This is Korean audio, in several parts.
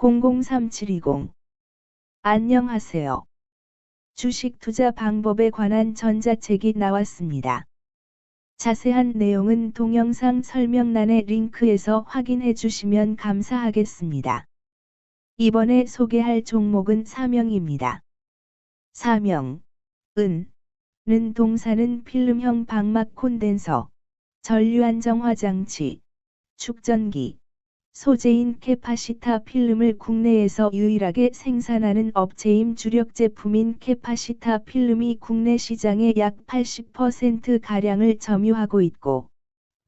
003720 안녕하세요. 주식 투자 방법에 관한 전자책이 나왔습니다. 자세한 내용은 동영상 설명란의 링크에서 확인해 주시면 감사하겠습니다. 이번에 소개할 종목은 사명입니다. 사명, 은, 는 동사는 필름형 방막 콘덴서, 전류 안정화 장치, 축전기, 소재인 캐파시타 필름을 국내에서 유일하게 생산하는 업체임 주력 제품인 캐파시타 필름이 국내 시장의 약 80%가량을 점유하고 있고,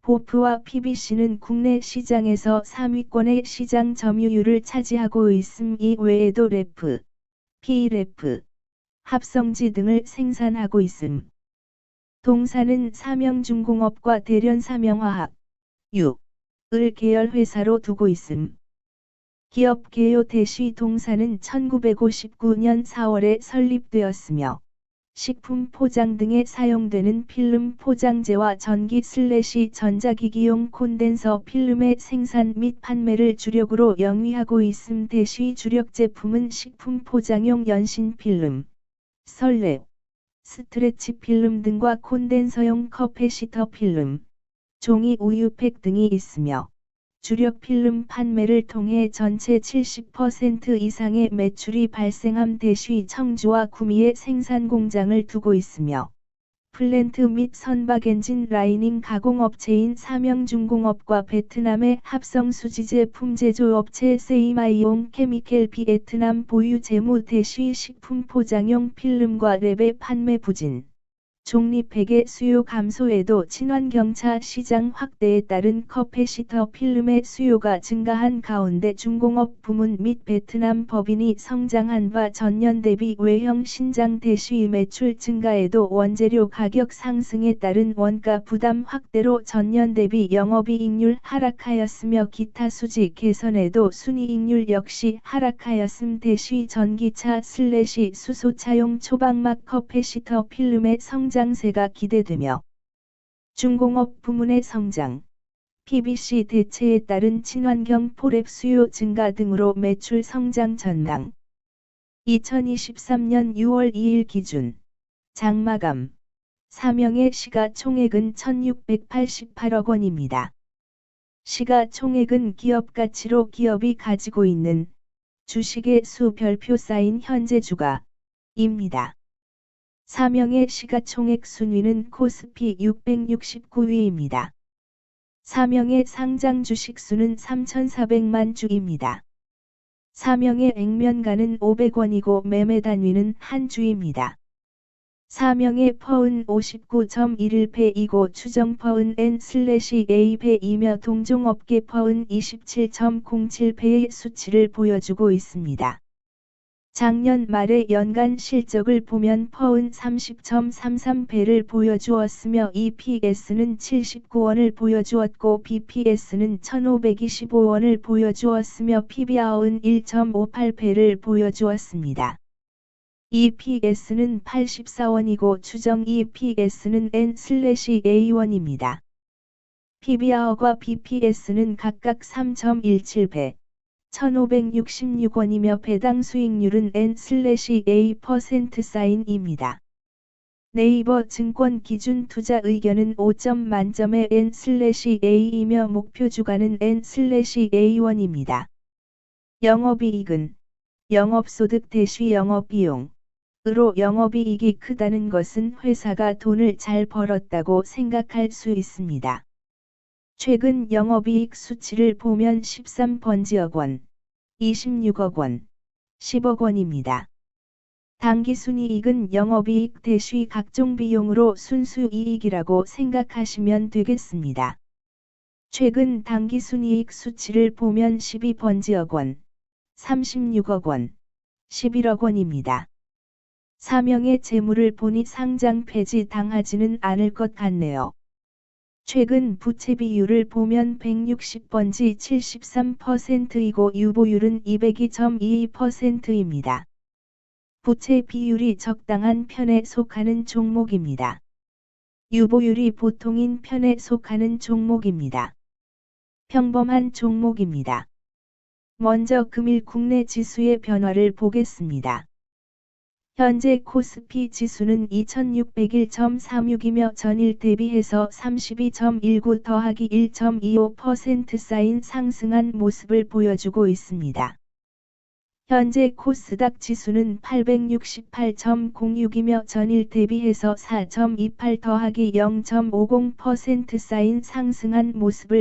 보프와 PBC는 국내 시장에서 3위권의 시장 점유율을 차지하고 있음 이 외에도 래프, P래프, 합성지 등을 생산하고 있음. 동사는 사명중공업과 대련사명화학, 유, 을 계열 회사로 두고 있음. 기업 개요 대시 동사는 1959년 4월에 설립되었으며 식품 포장 등에 사용되는 필름 포장재와 전기 슬래시 전자기기용 콘덴서 필름의 생산 및 판매를 주력으로 영위하고 있음 대시 주력 제품은 식품 포장용 연신 필름, 설렙, 스트레치 필름 등과 콘덴서용 커패시터 필름, 종이 우유팩 등이 있으며 주력 필름 판매를 통해 전체 70% 이상의 매출이 발생함 대쉬 청주와 구미에 생산 공장을 두고 있으며 플랜트 및 선박 엔진 라이닝 가공업체인 사명중공업과 베트남의 합성 수지제품 제조업체 세이마이용 케미켈 비에트남 보유 재무 대쉬 식품 포장용 필름과 랩의 판매 부진. 종립팩의 수요 감소에도 친환경차 시장 확대에 따른 커패시터 필름의 수요가 증가한 가운데 중공업 부문 및 베트남 법인이 성장한 바 전년 대비 외형 신장 대시 매출 증가에도 원재료 가격 상승에 따른 원가 부담 확대로 전년 대비 영업이익률 하락하였으며 기타 수지 개선에도 순이익률 역시 하락하였음 대시 전기차 슬래시 수소차용 초방막 커패시터 필름의 성 성장세가 기대되며 중공업 부문의 성장, PBC 대체에 따른 친환경 포랩 수요 증가 등으로 매출 성장 전망 2023년 6월 2일 기준 장마감 사명의 시가총액은 1688억 원입니다. 시가총액은 기업 가치로 기업이 가지고 있는 주식의 수 별표 쌓인 현재 주가입니다. 사명의 시가총액 순위는 코스피 669위입니다. 사명의 상장 주식수는 3,400만 주입니다. 사명의 액면가는 500원이고 매매 단위는 한 주입니다. 사명의 퍼은 59.11패이고 추정 퍼은 N/A패이며 동종업계 퍼은 27.07패의 수치를 보여주고 있습니다. 작년 말의 연간 실적을 보면 퍼은 30.33배를 보여주었으며 EPS는 79원을 보여주었고 BPS는 1525원을 보여주었으며 PBR은 1.58배를 보여주었습니다. EPS는 84원이고 추정 EPS는 N/A1입니다. PBR과 BPS는 각각 3.17배, 1566원이며 배당 수익률은 N/A% 사인입니다. 네이버 증권 기준 투자 의견은 5점 만점의 N/A이며 목표 주가는 N/A1입니다. 영업이익은 영업소득 대시 영업비용 으로 영업이익이 크다는 것은 회사가 돈을 잘 벌었다고 생각할 수 있습니다. 최근 영업이익 수치를 보면 13번지억 원, 26억 원, 10억 원입니다. 당기순이익은 영업이익 대시 각종 비용으로 순수이익이라고 생각하시면 되겠습니다. 최근 당기순이익 수치를 보면 12번지억 원, 36억 원, 11억 원입니다. 사명의 재물을 보니 상장 폐지 당하지는 않을 것 같네요. 최근 부채 비율을 보면 160번지 73%이고 유보율은 202.22%입니다. 부채 비율이 적당한 편에 속하는 종목입니다. 유보율이 보통인 편에 속하는 종목입니다. 평범한 종목입니다. 먼저 금일 국내 지수의 변화를 보겠습니다. 현재 코스피 지수는 2601.36이며 전일 대비해서 32.19 더하기 1.25% 쌓인 상승한 모습을 보여주고 있습니다. 현재 코스닥 지수는 868.06이며 전일 대비해서 4.28 더하기 0.50% 쌓인 상승한 모습을